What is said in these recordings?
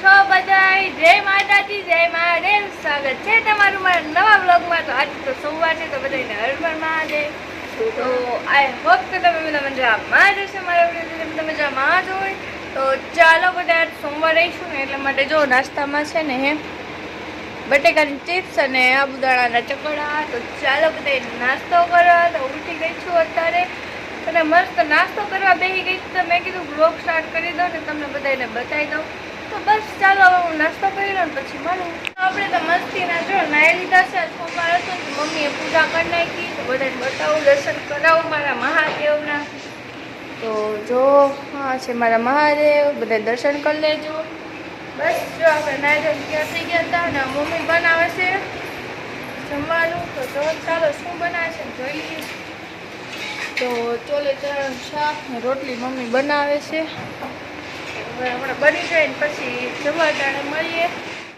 છો બધાય? જય માતાજી, જય મહાદેવ. સ્વાગત છે તમારું મારા નવા બ્લોગમાં તો આજે તો સોમવાર છે, તો બધાને હરબર મહાદેવ. તો આઈ હોપ કે તમે બધા મજામાં જ હશે મારા વીડિયો તમે મજામાં જ હોય, તો ચાલો બધા સોમવાર રહીશું ને એટલા માટે જો નાસ્તામાં છે ને હે, બટેકાની ચિપ્સ અને આબુદાણાના ચકડા. તો ચાલો બધા નાસ્તો કરવા. તો ઉઠી ગઈ છું અત્યારે. અને મસ્ત નાસ્તો કરવા બેસી ગઈ તો મેં કીધું બ્લોગ સ્ટાર્ટ કરી દઉં ને તમને બધાને બતાવી દઉં. તો બસ ચાલો હું નાસ્તો કરી લઉં ને પછી મળું. આપણે તો મસ્તીના જો નાહી લીધા છે. સોમવાર હતો ને મમ્મીએ પૂજા કરી નાખી. તો બધાને બતાવું, દર્શન કરાવું મારા મહાદેવના. તો જો હા છે મારા મહાદેવ. બધા દર્શન કરી લેજો. બસ જો આપણે નાહી ક્યાં થઈ ગયા હતા અને મમ્મી બનાવે છે જમવાનું. તો જો ચાલો શું બનાવે છે જોઈ લઈએ. તો ચોલે ચરણ શાક ને રોટલી મમ્મી બનાવે છે. હમણાં બની જાય ને પછી જમવા ટાણે મળીએ.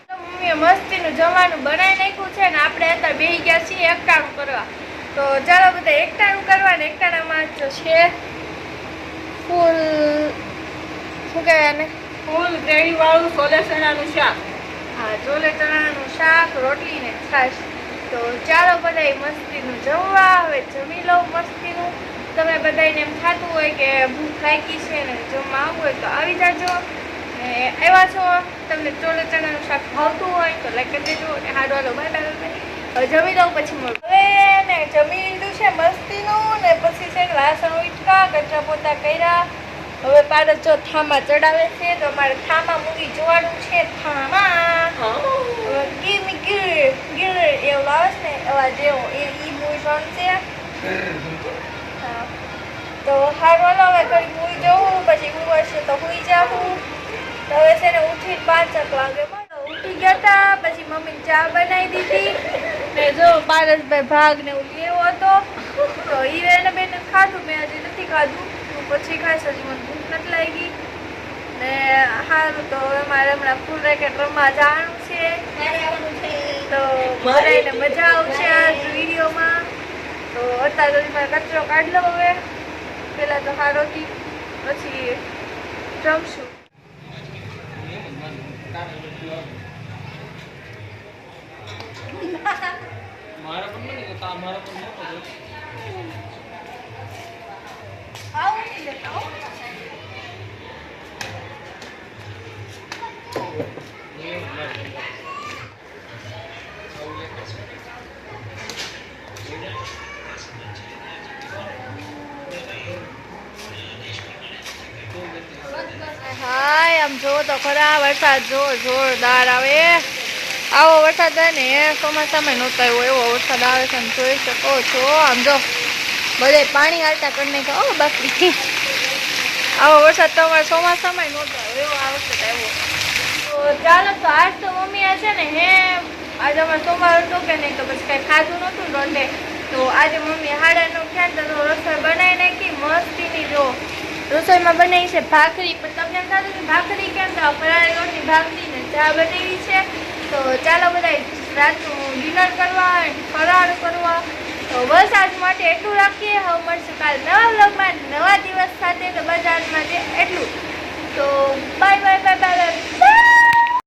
તો મમ્મીએ મસ્તીનું જમવાનું બનાવી નાખ્યું છે ને આપણે અત્યારે બે ગયા છીએ એકટાણું કરવા. તો ચાલો બધા એકટાણું કરવા ને એકટાણામાં જ છે. ફૂલ શું કહેવાય ને ફૂલ ગ્રેવીવાળું વાળું સોલે ચણાનું શાક. હા ચોલે ચણાનું શાક રોટલી ને છાશ. તો ચાલો બધાય મસ્તીનું જમવા હવે જમી લો મસ્તીનું. તમે બધાને એમ થતું હોય કે લાગી છે ને જમવા આવવું હોય તો આવી જાજો. ને આવ્યા છો, તમને ચોલે ચણાનું શાક ભાવતું હોય તો લાઈક કરી દેજો અને હાડો હાલો બાય બાય બાય. જમી લઉં પછી મળું. હવે ને જમી લીધું છે મસ્તીનું ને પછી છે વાસણ ઉટકા કચરા પોતા કર્યા. હવે પાડો જો થામાં ચડાવે છે તો અમારે થામાં મૂવી જોવાનું છે, થામાં. ગીમ ગીર ગીર એવું આવે છે ને, એવા જેવો એ મૂવી જોવાનું છે. હા. તો હારું હાલો હવે ઘડી મૂવી જવું, પછી હું તો હુઈ જાઉં તો હવે છે ને ઉઠીને પાંચક વાગે ઉઠી ગયા હતા પછી મમ્મી ચા બનાવી દીધી. ને જો પારસભાઈ ભાગ ને એવું લેવો હતો, તો ઈ એને બેને ખાધું, મેં હજી નથી ખાધું. હું પછી ખાઈશ, હજી મને ભૂખ નથી લાગી. ને સારું તો હવે મારે હમણાં ફૂલ રેકેટ રમવા જવાનું છે. તો બધાને મજા આવશે આ વિડીયોમાં તો અત્યારે મારે કચરો કાઢ લો હવે. પહેલાં તો હારોથી પછી જમશું મારા પણ નહીં તો મારા પણ નહોતો આવું આમ જોવો તો ખરા વરસાદ જો જોરદાર આવે. આવો વરસાદ થાય ને, ચોમાસામાં નહોતો આવ્યો એવો વરસાદ આવે છે, આમ જોઈ શકો છો. આમ જો બધે પાણી હાલતા કરી નાખ્યા. ઓ બાકી આવો વરસાદ તમારે ચોમાસામાં નહોતો આવ્યો એવો આ વરસાદ આવ્યો. તો ચાલો, તો આજ તો મમ્મી આ છે ને, હે, આજે અમારે સોમવાર હતો કે નહીં તો પછી કાંઈ ખાધું નહોતું રોંડે. તો આજે મમ્મી હાડા નો ખ્યાલ તો રસોઈ બનાવી નાખી, મસ્ત રસોઈમાં બનાવી છે ભાખરી. પણ તમને એમ થતું કે ભાખરી કેમ તો ફરાળી રોટલી, ભાખરી ચા બનાવી છે. તો ચાલો બધા રાતનું ડિનર કરવા, ફરાળ કરવા. તો બસ આજ માટે એટલું રાખીએ. હવે મળશું કાલ નવા વ્લોગમાં નવા દિવસ સાથે. તો બજારમાં માટે એટલું. તો bye bye bye bye bye